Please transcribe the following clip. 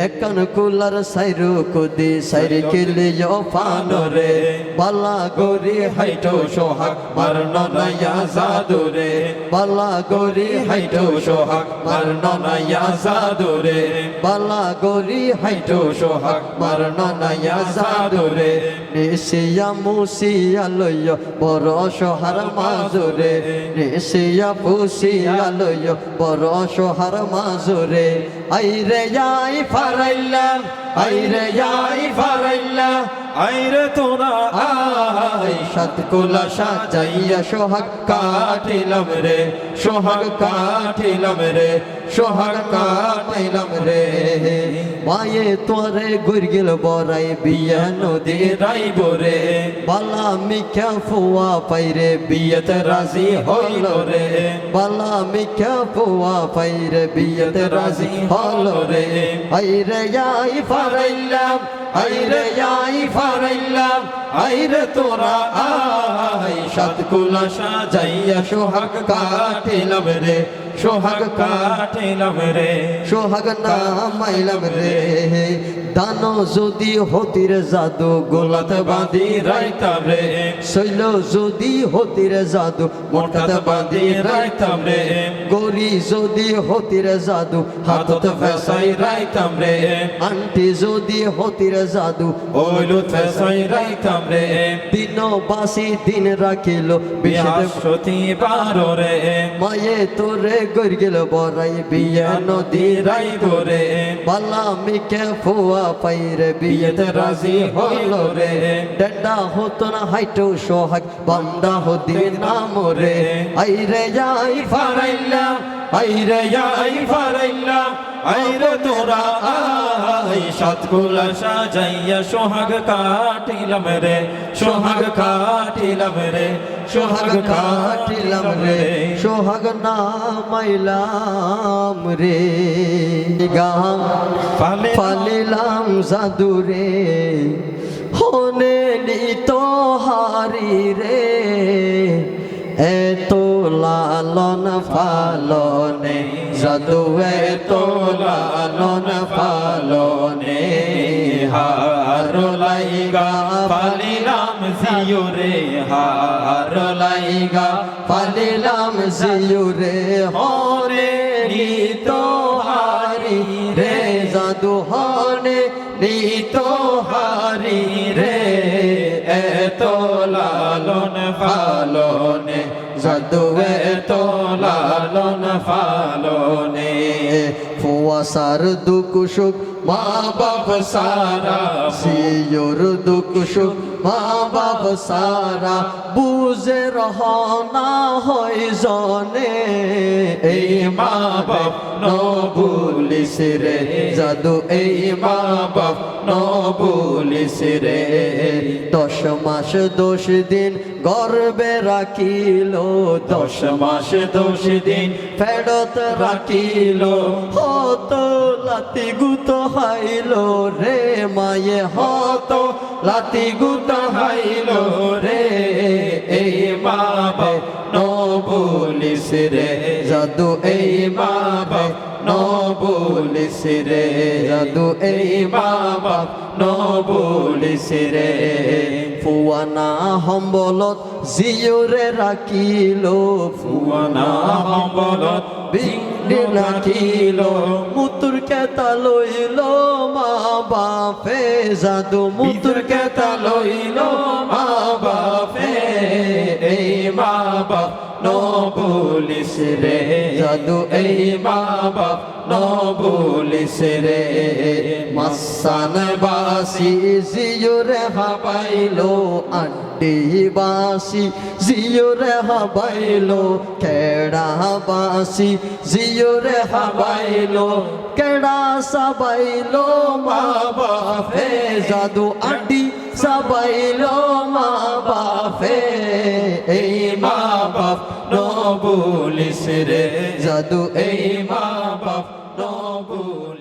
একান cooler Sairu কুদি সাইরি কিলিও ফানরে বালা গরি হাইটো সোহাগ মারন নয়া জাদুরে বালা গরি হাইটো সোহাগ মারন নয়া জাদুরে বালা গরি হাইটো সোহাগ মারন নয়া জাদুরে নিশিয়া মুসিয়া লইয় বড় সোহার মাজুরে নিশিয়া পুসিয়া লইয় বড় সোহার মাজুরে আইরে যাই ফারাইলাম আইরে যাই ফারাইলাম আইরে তোরা। আই সাত কোলা সাজাইয়া সোহাগ কাটিলাম রে সোহাগ কাটিলাম রে সোহাগ কাটিলাম রে। মায়ে তোরে গুর গেল বরাই বিয়া নদী রাইব রে বালা মিখ্যা ফুয়া পাইরে বিয়েতে রাজি হইল রে। বালা মিখ্যা ফুয়া পাইরে বিয়েতে রাজি হল রে। আইরে যাই ফারাইলাম আইরে যাই ফারাইলাম আইরে তোরা আই সাত কুলা সাজাইয়া সোহাগ কাটিলাম রে। সোহাগ কাট কাটিলাম রে। সোহাগ নামাইলাম রে। দানো যদি হতির জাদু গোলাত বাঁধি রাইতাম রে। শৈল যদি হতির জাদু মোটাত বাঁধি রাইতাম রে। গরি যদি হতির জাদু হাতত ফেসাই রাইতাম রে। আন্টি যদি হতির জাদু ওইলু ফেসাই রাইতাম রে। দিন বাসি দিন রাখিল বিশেষ বৃহস্পতি বারো রে। মায়ে তোরে গর গেল বরাই বিয়া নদী রাইব রে বালা মিকে ফুয়া পাইরে বিয়েতে রাজি হইল রে। ডেডা হতো না হাইটো সোহাগ, বান্দা হদি নাম রে আইরে যাই ফারাইলাম আইরে যাই ফারাইলাম আইরে তোরা আই সাতকুলা সাজাইয়া সোহাগ কাটিলাম রে সোহাগ কাটিলাম রে সোহাগ কাটিলাম রে সোহাগ নামাইলাম রে। গাম ফালে ফালিলাম জাদুরে হনে নিত হারি রে। এত লালন ফালনে জাদু এত লালন ফালনে হার লাইগা পালিলাম জিও রে হার লাইগা ফালিলাম জিউরে হরে নিত হারি রে জাদু হনে নিত হারি রে। এত লালন জাদু এত লালন ফালনে ফুয়াসার দুঃখ সুখ মা বাপ সারা সিয়োর দুঃখ সুখ মা বাপ সারা বুঝে রহনা হয় জনে। এই মা বাপ ন ভুলিস রে জাদু এই মা বাপ ন ভুলিস রে দশ মাস দশ দিন গর্বে রাখিল, দশ মাস দশ দিন ফেরত রাখিল। হত লাতি গুত হাইল রে মায়ে হত, লাতি গুত হাইল রে। এই মা বাপ ন বলিস রে জাদু এই মা বাপ ন বলিস রে জাদু এই মা বাপ ন বলিস রে ফুয়ানা হম্বলত জিওরে রাখিল। ফুয়ানা হম্বলত বিন্দি রাখিল মুতুর কেতা লইল মা বাপে জাদু মুতুর কেতা লইল মা বাপে এই মা বাপ। ন বলিস রে। জাদু এই মা বাপ ন বলিস রে। মাসান বাসি জিওরে হাবাইলো আড্ডি বাসি জিওরে হাবাইলো কেড়া বাসি জিওরে হাবাইলো কেড়া সাবাইলো মা বাপে। জাদু আড্ডি সাবাইলো মা বাপে। এই মা বাপ নবুলিস বলিস রে জাদু এই মা বাপ ন বলিস